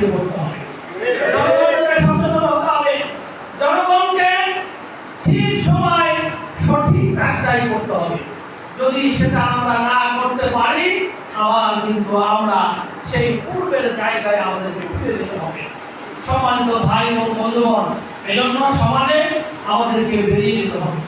পড়তে হবে। করতে হবে। যদি সেটা আমরা না করতে পারি, আবার কিন্তু আমরা সেই পূর্বের জায়গায় আমাদেরকে যেতে হবে। ভাই বন্ধুগণ আমাদেরকে বেরিয়ে যেতে হবে।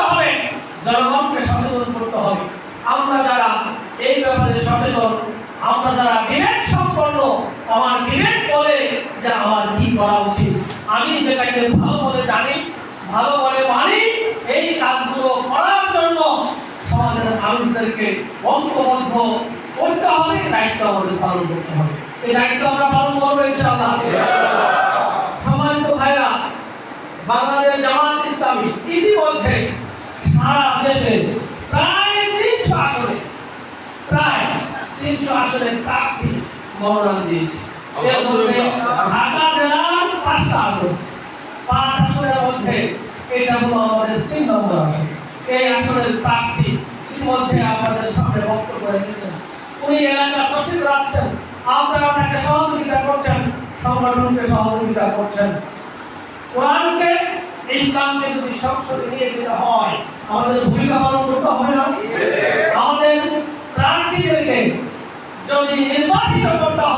হবে, জনগণকে সচেতন করতে হবে। আমরা যারা এই ব্যাপারে সচেতন, আমরা যারা সম্পন্ন আমার বিবেক বলে যে আমার কি করা উচিত। আমি যেটাকে ভালো বলে জানি, ভালো বলে মানি, এই কাজগুলো করার জন্য সমাজের মানুষদেরকে ঐক্যবদ্ধ করতে হবে দায়িত্ব আমাদের পালন করতে হবে। এই দায়িত্ব আমরা পালন করব ইনশাআল্লাহ। সম্মানিত ভাইরা, বাংলাদেশ জামাত ইসলামী ইতিমধ্যে সারা দেশে প্রায় তিনশো আসনে, প্রায় তিনশো আসনে প্রার্থী মনোনয়ন দিয়েছে। এটা আমাদের এই আসনের আমাদের সামনে বক্তব্য রেখেছেন উনি এলাকা সচিব রাখছেন আপনারা তাকে করছেন সংগঠনকে সহযোগিতা করছেন কোরআনকে ইসলামকে যদি সংসদে নিয়ে যেতে হয় আমাদের ভূমিকা করতে হবে না। আমাদের প্রার্থীদেরকে যদি নির্বাচিত করতে হয়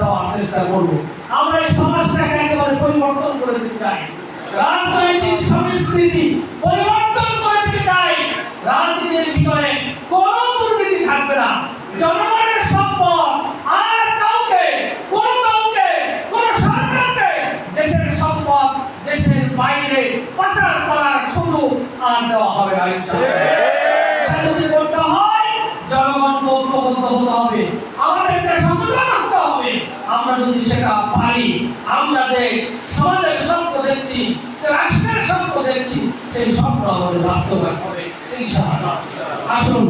যাওয়ার চেষ্টা করব আমরা এই সমাজটাকে একেবারে পরিবর্তন করে দিতে চাই। রাজনৈতিক সংস্কৃতি পরিবর্তন করে দিতে চাই। রাজনীতির ভিতরে কোনো দুর্নীতি থাকবে না। জনগণের সম্পদ আর কাউকে, কোন কাউকে, কোন সরকারকে দেশের সম্পদ, দেশের বাইরে পাচার করার সুযোগ আর দেওয়া হবে না যদি করতে হয় জনগণকে ঐক্যবদ্ধ হতে হবে আমাদেরকে সচেতন হতে হবে আমরা যদি সেটা পারি আমরা যে সমাজের স্বপ্ন দেখছি রাষ্ট্রের স্বপ্ন দেখছি, সেই স্বপ্ন আমাদের বাস্তবায়ন হবে, ইনশাআল্লাহ। আসুন।